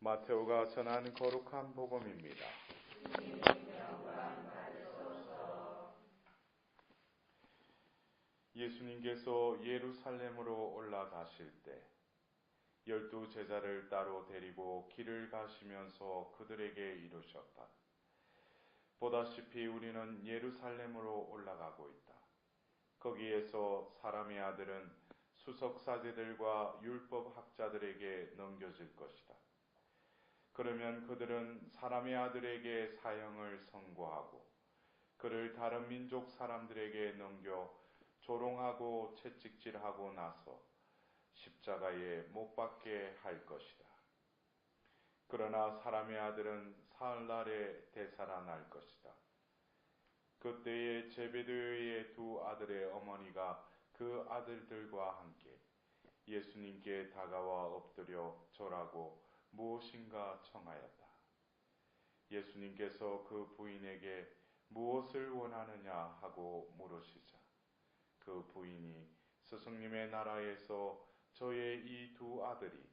마테오가 전한 거룩한 복음입니다. 예수님께서 예루살렘으로 올라가실 때 열두 제자를 따로 데리고 길을 가시면서 그들에게 이르셨다. 보다시피 우리는 예루살렘으로 올라가고 있다. 거기에서 사람의 아들은 수석사제들과 율법학자들에게 넘겨질 것이다. 그러면 그들은 사람의 아들에게 사형을 선고하고 그를 다른 민족 사람들에게 넘겨 조롱하고 채찍질하고 나서 십자가에 못 박게 할 것이다. 그러나 사람의 아들은 사흘날에 되살아날 것이다. 그때에 제베드의 두 아들의 어머니가 그 아들들과 함께 예수님께 다가와 엎드려 절하고 무엇인가 청하였다. 예수님께서 그 부인에게 무엇을 원하느냐 하고 물으시자 그 부인이 스승님의 나라에서 저의 이 두 아들이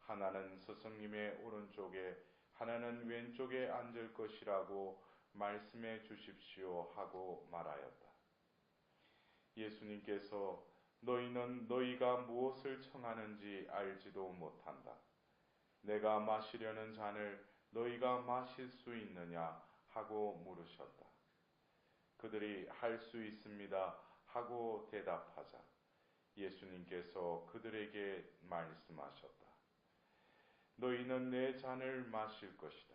하나는 스승님의 오른쪽에 하나는 왼쪽에 앉을 것이라고 말씀해 주십시오 하고 말하였다. 예수님께서 너희는 너희가 무엇을 청하는지 알지도 못한다. 내가 마시려는 잔을 너희가 마실 수 있느냐 하고 물으셨다. 그들이 할 수 있습니다 하고 대답하자 예수님께서 그들에게 말씀하셨다. 너희는 내 잔을 마실 것이다.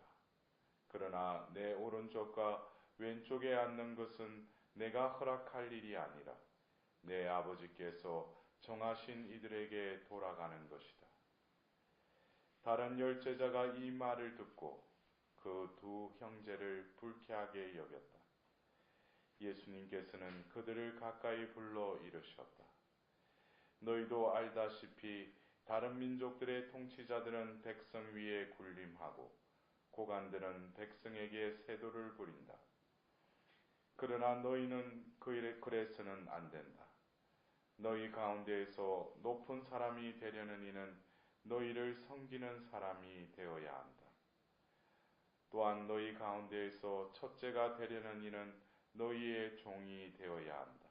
그러나 내 오른쪽과 왼쪽에 앉는 것은 내가 허락할 일이 아니라 내 아버지께서 정하신 이들에게 돌아가는 것이다. 다른 열제자가 이 말을 듣고 그 두 형제를 불쾌하게 여겼다. 예수님께서는 그들을 가까이 불러 이르셨다. 너희도 알다시피 다른 민족들의 통치자들은 백성 위에 군림하고 고관들은 백성에게 세도를 부린다. 그러나 너희는 그래서는 안 된다. 너희 가운데에서 높은 사람이 되려는 이는 너희를 섬기는 사람이 되어야 한다. 또한 너희 가운데에서 첫째가 되려는 이는 너희의 종이 되어야 한다.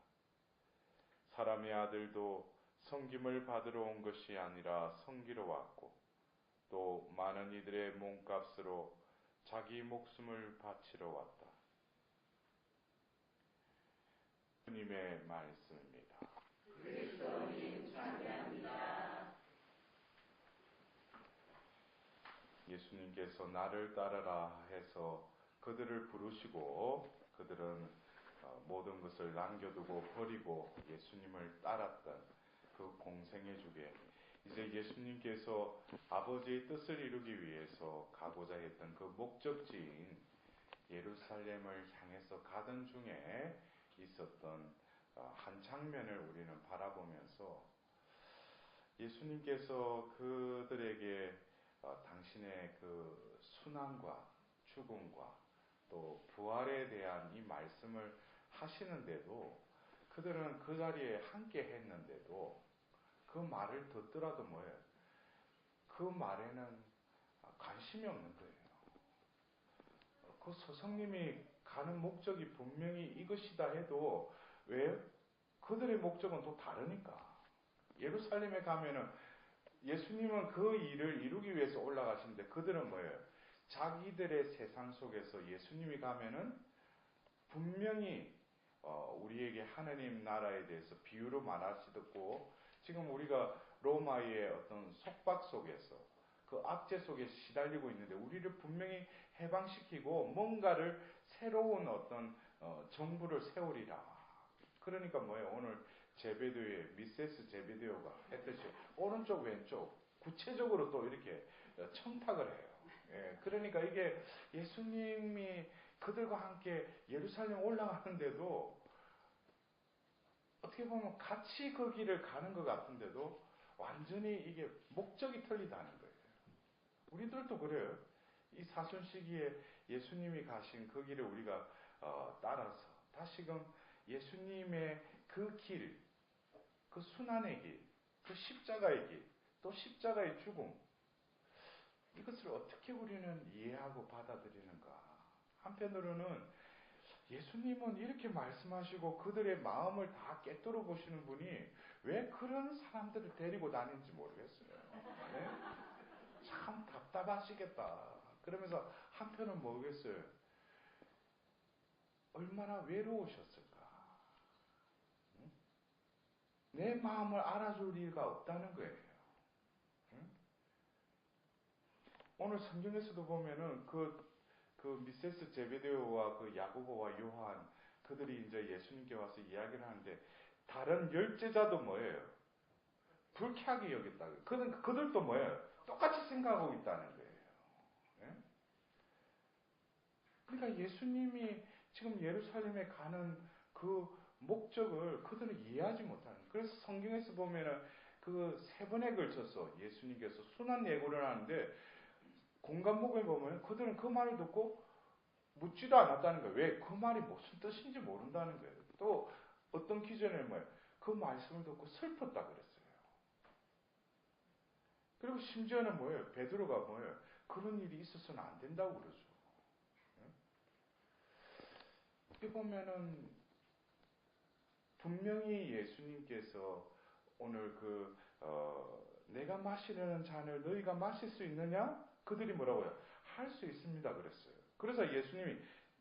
사람의 아들도 성김을 받으러 온 것이 아니라 성기로 왔고 또 많은 이들의 몸값으로 자기 목숨을 바치러 왔다. 주님의 말씀입니다. 그리스도님 찬양합니다. 예수님께서 나를 따르라 해서 그들을 부르시고 그들은 어, 모든 것을 남겨두고 버리고 예수님을 따랐던 그 공생의 주에 이제 예수님께서 아버지의 뜻을 이루기 위해서 가고자 했던 그 목적지인 예루살렘을 향해서 가던 중에 있었던 어, 한 장면을 우리는 바라보면서 예수님께서 그들에게 어, 당신의 그 순환과 죽음과 또 부활에 대한 이 말씀을 하시는데도 그들은 그 자리에 함께 했는데도 그 말을 듣더라도 뭐예요? 그 말에는 관심이 없는 거예요. 그 스승님이 가는 목적이 분명히 이것이다 해도 왜? 그들의 목적은 또 다르니까. 예루살렘에 가면은 예수님은 그 일을 이루기 위해서 올라가시는데 그들은 뭐예요? 자기들의 세상 속에서 예수님이 가면은 분명히 어, 우리에게 하나님 나라에 대해서 비유로 말하시듣고 지금 우리가 로마의 어떤 속박 속에서 그 악재 속에 시달리고 있는데 우리를 분명히 해방시키고 뭔가를 새로운 어떤 어, 정부를 세우리라. 그러니까 뭐예요? 오늘 제베드의 미세스 제베드요가 했듯이 오른쪽 왼쪽 구체적으로 또 이렇게 청탁을 해요. 예, 그러니까 이게 예수님이 그들과 함께 예루살렘 올라가는데도 어떻게 보면 같이 그 길을 가는 것 같은데도 완전히 이게 목적이 틀리다는 거예요. 우리들도 그래요. 이 사순 시기에 예수님이 가신 그 길을 우리가 어, 따라서 다시금 예수님의 그 길, 그 순환의 길, 그 십자가의 길, 또 십자가의 죽음, 이것을 어떻게 우리는 이해하고 받아들이는가? 한편으로는 예수님은 이렇게 말씀하시고 그들의 마음을 다 깨뜨려 보시는 분이 왜 그런 사람들을 데리고 다니는지 모르겠어요. 네? 참 답답하시겠다. 그러면서 한편은 모르겠어요. 얼마나 외로우셨을까? 내 마음을 알아줄 리가 없다는 거예요. 오늘 성경에서도 보면은 그, 그 미세스 제베데오와 그 야고보와 요한 그들이 이제 예수님께 와서 이야기를 하는데 다른 열제자도 뭐예요? 불쾌하게 여겼다. 그들, 그들도 뭐예요? 똑같이 생각하고 있다는 거예요. 예? 그러니까 예수님이 지금 예루살렘에 가는 그 목적을 그들은 이해하지 못하는. 그래서 성경에서 보면은 그 세 번에 걸쳐서 예수님께서 순환 예고를 하는데 공간목에 보면 그들은 그 말을 듣고 묻지도 않았다는 거예요. 왜? 그 말이 무슨 뜻인지 모른다는 거예요. 또 어떤 기전에 뭐예요? 그 말씀을 듣고 슬펐다 그랬어요. 그리고 심지어는 뭐예요? 베드로가 뭐예요? 그런 일이 있어서는 안 된다고 그러죠. 이렇게 보면은 분명히 예수님께서 오늘 그 어, 내가 마시려는 잔을 너희가 마실 수 있느냐? 그들이 뭐라고요? 할 수 있습니다. 그랬어요. 그래서 예수님이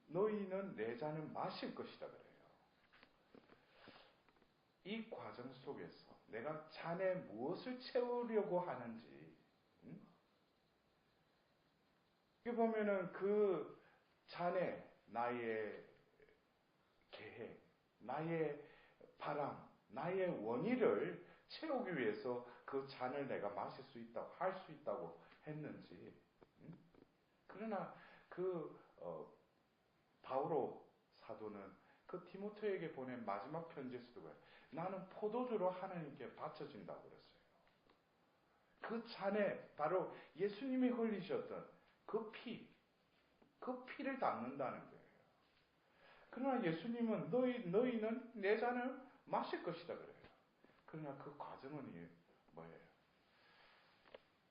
너희는 내 잔을 마실 것이다 그래요. 이 과정 속에서 내가 잔에 무엇을 채우려고 하는지, 음? 이게 보면은 그 잔에 나의 계획, 나의 바람, 나의 원의를 채우기 위해서 그 잔을 내가 마실 수 있다고, 할 수 있다고 했는지, 그러나 그 어, 바오로 사도는 그 디모테에게 보낸 마지막 편지에서도 그래요. 나는 포도주로 하나님께 바쳐진다고 그랬어요. 그 잔에 바로 예수님이 흘리셨던 그 피, 그 피를 담는다는 거예요. 그러나 예수님은 너희, 너희는 내 잔을 마실 것이다 그래요. 그러나 그 과정은 뭐예요?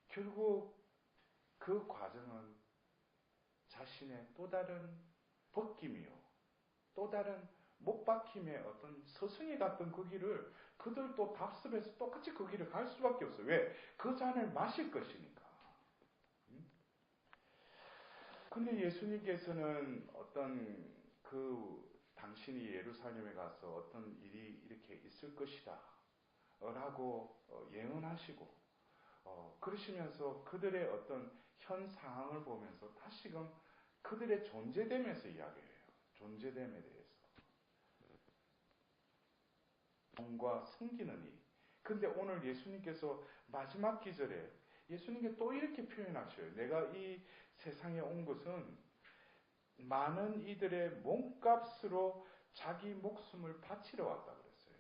결국 그 과정은 자신의 또 다른 벗김이요. 또 다른 못 박힘의 어떤 서승이 같은 그 길을 그들도 답습해서 똑같이 그 길을 갈 수밖에 없어요. 왜? 그 잔을 마실 것이니까. 근데 예수님께서는 어떤 그 당신이 예루살렘에 가서 어떤 일이 이렇게 있을 것이다. 라고 어, 예언하시고, 어, 그러시면서 그들의 어떤 현 상황을 보면서 다시금 그들의 존재됨에서 이야기해요. 존재됨에 대해서. 영과 승기는 이. 근데 오늘 예수님께서 마지막 기절에 예수님께 또 이렇게 표현하셔요. 내가 이 세상에 온 것은 많은 이들의 몸값으로 자기 목숨을 바치러 왔다 그랬어요.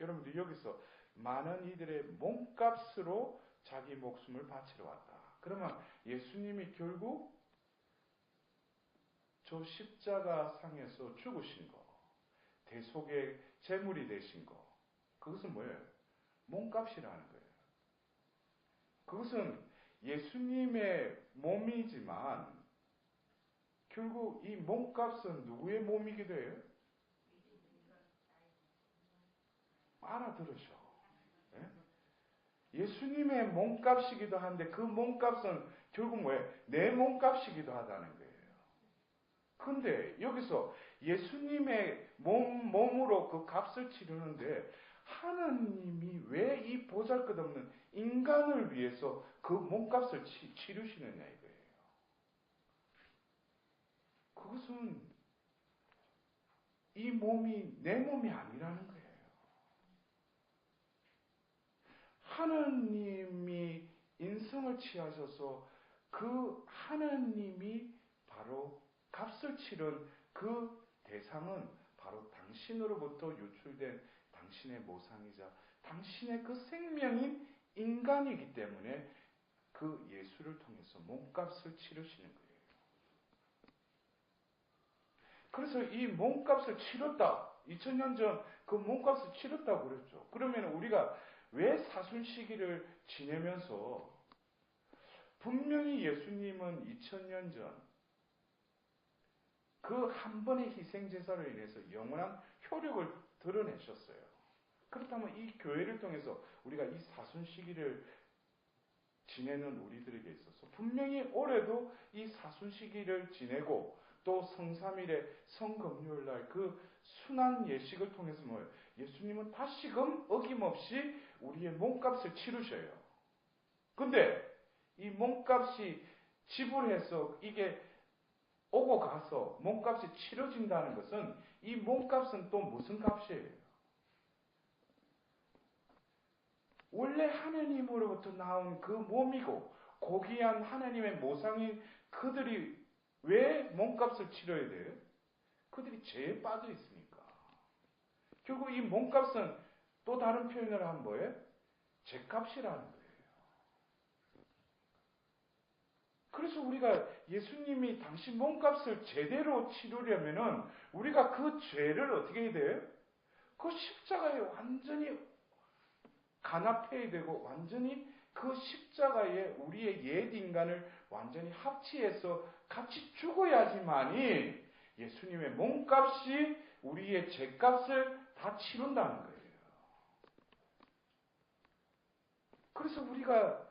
여러분들 여기서 많은 이들의 몸값으로 자기 목숨을 바치러 왔다. 그러면 예수님이 결국 저 십자가 상에서 죽으신 거, 대속의 제물이 되신 거, 그것은 뭐예요? 몸값이라는 거예요. 그것은 예수님의 몸이지만 결국 이 몸값은 누구의 몸이기도 해요? 알아들으셔. 예? 예수님의 몸값이기도 한데 그 몸값은 결국 뭐예요? 내 몸값이기도 하다는 거예요. 근데 여기서 예수님의 몸, 몸으로 그 값을 치르는데 하나님이 왜 이 보잘 것 없는 인간을 위해서 그 몸값을 치, 치르시느냐 이거예요. 그것은 이 몸이 내 몸이 아니라는 거예요. 하나님이 인성을 취하셔서 그 하나님이 바로 값을 치른 그 대상은 바로 당신으로부터 유출된 당신의 모상이자 당신의 그 생명인 인간이기 때문에 그 예수를 통해서 몸값을 치르시는 거예요. 그래서 이 몸값을 치렀다. 2000년 전 그 몸값을 치렀다고 그랬죠. 그러면 우리가 왜 사순 시기를 지내면서 분명히 예수님은 2000년 전 그 한 번의 희생 제사로 인해서 영원한 효력을 드러내셨어요. 그렇다면 이 교회를 통해서 우리가 이 사순 시기를 지내는 우리들에게 있어서 분명히 올해도 이 사순 시기를 지내고 또 성삼일의 성금요일 날 그 순한 예식을 통해서 뭐예요? 예수님은 다시금 어김없이 우리의 몸값을 치르셔요. 근데 이 몸값이 지불해서 이게 오고 가서 몸값이 치러진다는 것은 이 몸값은 또 무슨 값이에요? 원래 하나님으로부터 나온 그 몸이고 고귀한 하나님의 모상인 그들이 왜 몸값을 치러야 돼요? 그들이 죄에 빠져 있으니까. 결국 이 몸값은 또 다른 표현을 한 뭐예요? 죄값이라는 거예요. 그래서 우리가 예수님이 당신 몸값을 제대로 치르려면은 우리가 그 죄를 어떻게 해야 돼요? 그 십자가에 완전히 간합해야 되고 완전히 그 십자가에 우리의 옛 인간을 완전히 합치해서 같이 죽어야지만이 예수님의 몸값이 우리의 죄값을 다 치른다는 거예요. 그래서 우리가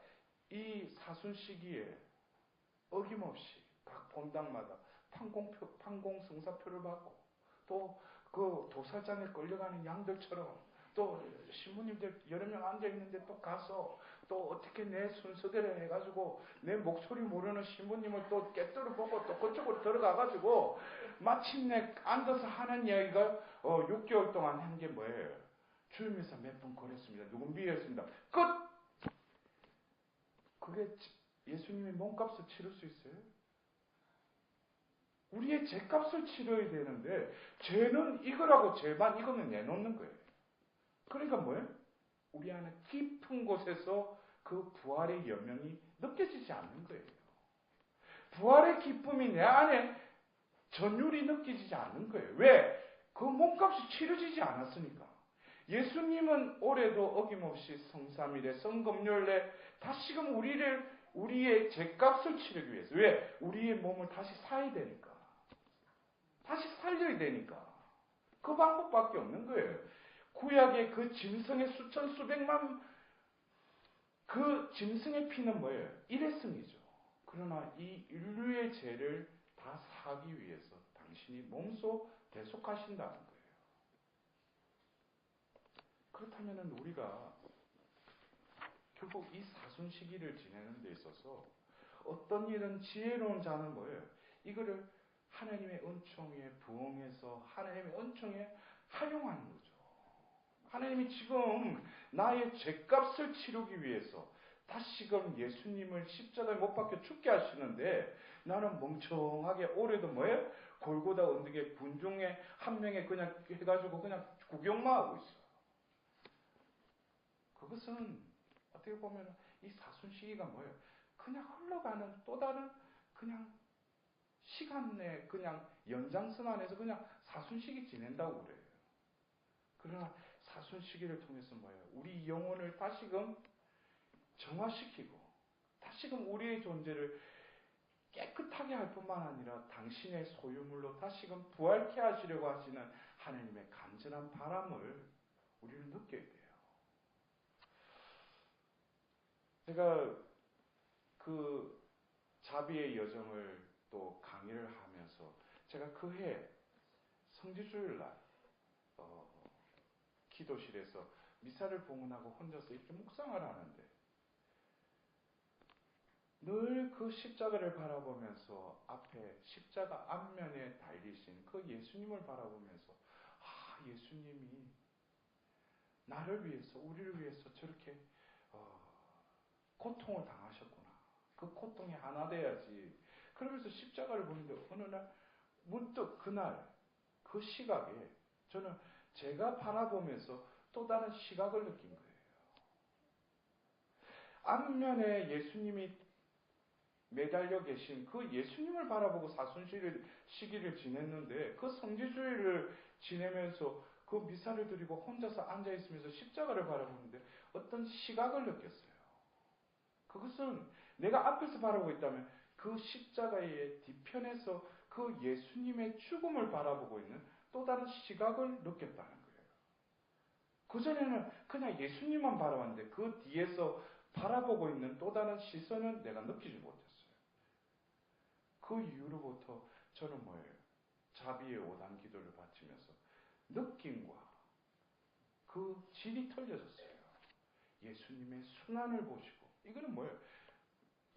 이 사순 시기에 어김없이 각 본당마다 판공표, 판공성사표를 받고 또 그 도살장에 끌려가는 양들처럼 또 신부님들 여러 명 앉아 있는데 또 가서 또 어떻게 내 순서대로 해가지고 내 목소리 모르는 신부님을 또 깨뜨려 보고 또 그쪽으로 들어가가지고 마침내 앉아서 하는 이야기가 어 6개월 동안 한 게 뭐예요? 주임에서 몇번 그랬습니다. 누군 비했습니다. 끝! 그게 예수님이 몸값을 치를 수 있어요? 우리의 죄값을 치러야 되는데 죄는 이거라고 죄만 이거는 내놓는 거예요. 그러니까 뭐예요? 우리 안에 깊은 곳에서 그 부활의 여명이 느껴지지 않는 거예요. 부활의 기쁨이 내 안에 전율이 느껴지지 않는 거예요. 왜? 그 몸값이 치러지지 않았으니까. 예수님은 올해도 어김없이 성삼일에 성금요일에 다시금 우리를 우리의 죄값을 치르기 위해서 왜? 우리의 몸을 다시 사야 되니까. 다시 살려야 되니까. 그 방법밖에 없는 거예요. 구약의 그 짐승의 수천 수백만 그 짐승의 피는 뭐예요? 일회성이죠. 그러나 이 인류의 죄를 다 사기 위해서 당신이 몸소 대속하신다는 거예요. 그렇다면 우리가 결국 이 사순 시기를 지내는 데 있어서 어떤 일은 지혜로운 자는 뭐예요? 이거를 하나님의 은총에 부응해서 하나님의 은총에 활용하는 거죠. 하나님이 지금 나의 죄값을 치르기 위해서 다시금 예수님을 십자가에 못 박혀 죽게 하시는데 나는 멍청하게 올해도 뭐예요? 골고다 언덕에 군중에 한 명에 그냥 해가지고 그냥 구경만 하고 있어. 그것은 어떻게 보면 이 사순 시기가 뭐예요? 그냥 흘러가는 또 다른 그냥 시간 내 그냥 연장선 안에서 그냥 사순 시기 지낸다고 그래요. 그러나 사순 시기를 통해서 뭐예요? 우리 영혼을 다시금 정화시키고 다시금 우리의 존재를 깨끗하게 할 뿐만 아니라 당신의 소유물로 다시금 부활케 하시려고 하시는 하나님의 간절한 바람을 우리는 느껴야 돼요. 제가 그 자비의 여정을 또 강의를 하면서 제가 그해 성지주일 날 어, 기도실에서 미사를 봉헌하고 혼자서 이렇게 묵상을 하는데 늘 그 십자가를 바라보면서 앞에 십자가 앞면에 달리신 그 예수님을 바라보면서 아 예수님이 나를 위해서 우리를 위해서 저렇게 어, 고통을 당하셨구나. 그 고통이 하나 돼야지. 그러면서 십자가를 보는데 어느 날 문득 그날 그 시각에 저는 제가 바라보면서 또 다른 시각을 느낀 거예요. 앞면에 예수님이 매달려 계신 그 예수님을 바라보고 사순시를 시기를 지냈는데 그 성지주의를 지내면서 그 미사를 드리고 혼자서 앉아 있으면서 십자가를 바라보는데 어떤 시각을 느꼈어요. 그것은 내가 앞에서 바라보고 있다면 그 십자가의 뒤편에서 그 예수님의 죽음을 바라보고 있는 또 다른 시각을 느꼈다는 거예요. 그전에는 그냥 예수님만 바라봤는데 그 뒤에서 바라보고 있는 또 다른 시선은 내가 느끼지 못했어요. 그 이후로부터 저는 뭐예요? 자비의 오단 기도를 바치면서 느낌과 그 질이 틀려졌어요. 예수님의 순환을 보시고 이거는 뭐예요?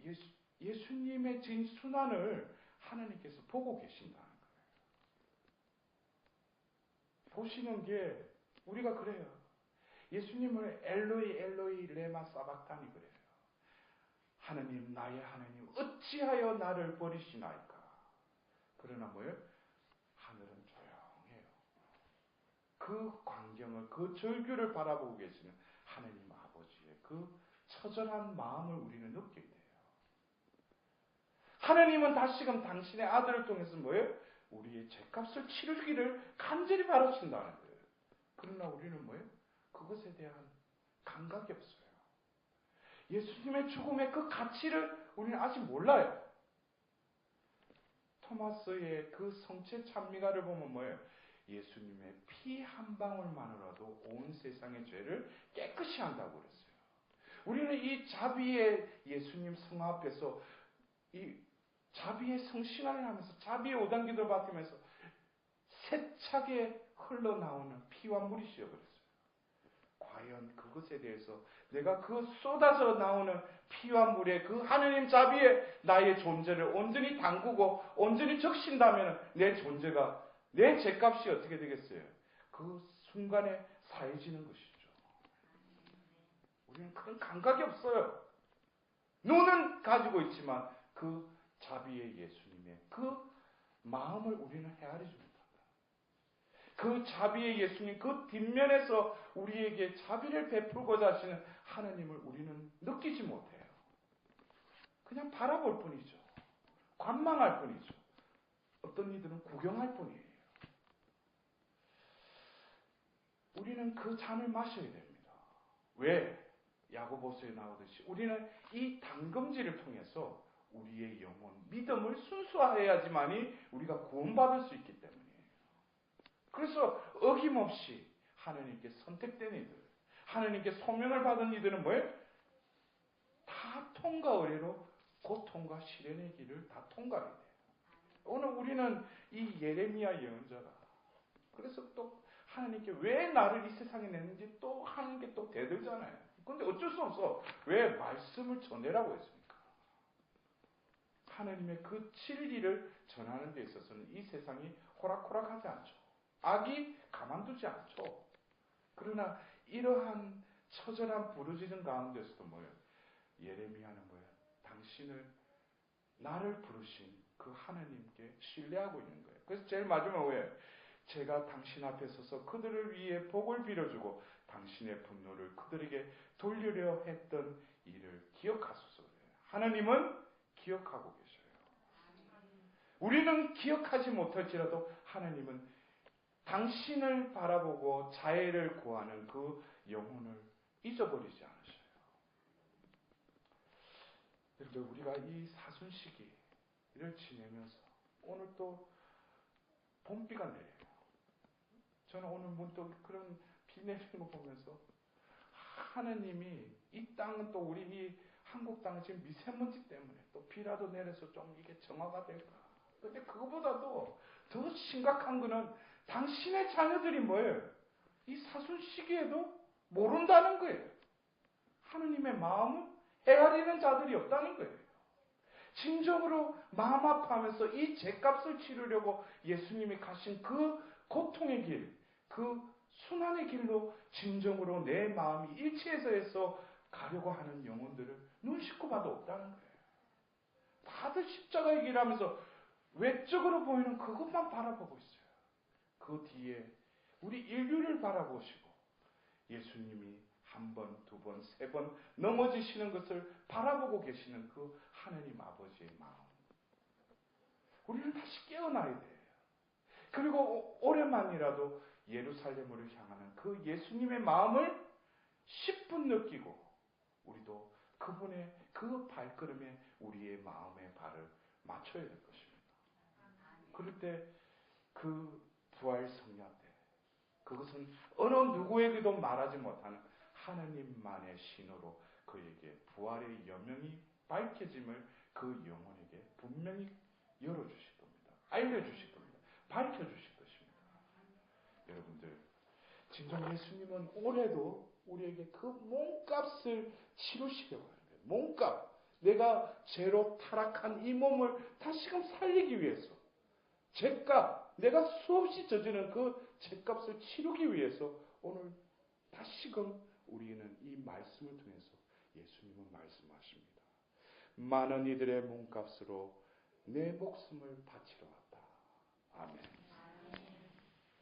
예수, 예수님의 진 순환을 하나님께서 보고 계신다는 거예요. 보시는 게 우리가 그래요. 예수님을 엘로이 엘로이 레마 사박탄이 그래요. 하나님 나의 하나님 어찌하여 나를 버리시나이까. 그러나 뭐예요? 하늘은 조용해요. 그 광경을 그 절규를 바라보고 계시는 하나님 아버지의 그 처절한 마음을 우리는 느끼게 돼요. 하나님은 다시금 당신의 아들을 통해서 뭐예요? 우리의 죄값을 치르기를 간절히 바라신다는 거예요. 그러나 우리는 뭐예요? 그것에 대한 감각이 없어요. 예수님의 죽음의 그 가치를 우리는 아직 몰라요. 토마스의 그 성체 찬미가를 보면 뭐예요? 예수님의 피 한 방울만으로도 온 세상의 죄를 깨끗이 한다고 그랬어요. 우리는 이 자비의 예수님 성 앞에서 이 자비의 성신화를 하면서 자비의 오단기도 받으면서 세차게 흘러나오는 피와 물이 씌어버렸어요. 과연 그것에 대해서 내가 그 쏟아져 나오는 피와 물의 그 하느님 자비에 나의 존재를 온전히 담그고 온전히 적신다면 내 존재가 내 죄값이 어떻게 되겠어요? 그 순간에 사해지는 것이죠. 우리는 그런 감각이 없어요. 눈은 가지고 있지만 그 자비의 예수님의 그 마음을 우리는 헤아리지 못한다. 그 자비의 예수님 그 뒷면에서 우리에게 자비를 베풀고자 하시는 하나님을 우리는 느끼지 못해요. 그냥 바라볼 뿐이죠. 관망할 뿐이죠. 어떤 이들은 구경할 뿐이에요. 우리는 그 잔을 마셔야 됩니다. 왜? 야고보서에 나오듯이 우리는 이 당금질을 통해서 우리의 영혼, 믿음을 순수화해야지만이 우리가 구원받을 수 있기 때문이에요. 그래서 어김없이 하나님께 선택된 이들, 하나님께 소명을 받은 이들은 뭐예요? 다 통과 의례로 고통과 시련의 길을 다 통과해야 돼요. 오늘 우리는 이 예레미야 예언자가 그래서 또 하나님께 왜 나를 이 세상에 냈는지 또 하는 게또 대들잖아요. 근데 어쩔 수 없어. 왜 말씀을 전해라고 했습니까? 하나님의 그 진리를 전하는 데 있어서는 이 세상이 호락호락하지 않죠. 악이 가만두지 않죠. 그러나 이러한 처절한 부르짖은 가운데서도 뭐예요? 예레미야는 뭐예요? 당신을 나를 부르신 그 하나님께 신뢰하고 있는 거예요. 그래서 제일 마지막에 제가 당신 앞에 서서 그들을 위해 복을 빌어주고 당신의 분노를 그들에게 돌리려 했던 일을 기억하소서. 하나님은 기억하고 계셔요. 우리는 기억하지 못할지라도 하나님은 당신을 바라보고 자애를 구하는 그 영혼을 잊어버리지 않으셔요. 여러분, 우리가 이 사순 시기를 지내면서 오늘 또 봄비가 내려요. 저는 오늘 문득 그런 비 내리는 거 보면서 하나님이 이 땅은 또 우리 이 한국 땅은 지금 미세먼지 때문에 또 비라도 내려서 좀 이게 정화가 될까. 근데 그거보다도 더 심각한 거는 당신의 자녀들이 뭐예요? 이 사순 시기에도 모른다는 거예요. 하느님의 마음을 헤아리는 자들이 없다는 거예요. 진정으로 마음 아파하면서 이 죄값을 치르려고 예수님이 가신 그 고통의 길, 그 순환의 길로 진정으로 내 마음이 일치해서 해서 가려고 하는 영혼들을 눈 씻고 봐도 없다는 거예요. 다들 십자가의 길 하면서 외적으로 보이는 그것만 바라보고 있어요. 그 뒤에 우리 인류를 바라보시고 예수님이 한 번, 두 번, 세 번 넘어지시는 것을 바라보고 계시는 그 하나님 아버지의 마음. 우리는 다시 깨어나야 돼요. 그리고 오랜만이라도 예루살렘으로 향하는 그 예수님의 마음을 10분 느끼고 우리도 그분의 그 발걸음에 우리의 마음의 발을 맞춰야 될 것입니다. 그럴 때 그 부활 성령 때 그것은 어느 누구에게도 말하지 못하는 하나님만의 신호로 그에게 부활의 여명이 밝혀짐을 그 영혼에게 분명히 열어주실 겁니다. 알려주실 겁니다. 밝혀주실 것입니다. 여러분들, 진정 예수님은 올해도 우리에게 그 몸값을 치르시려고 하는 거예요. 몸값. 내가 죄로 타락한 이 몸을 다시금 살리기 위해서. 죄값. 내가 수없이 저지른 그 죄값을 치르기 위해서 오늘 다시금 우리는 이 말씀을 통해서 예수님은 말씀하십니다. 많은 이들의 몸값으로 내 목숨을 바치러 왔다. 아멘.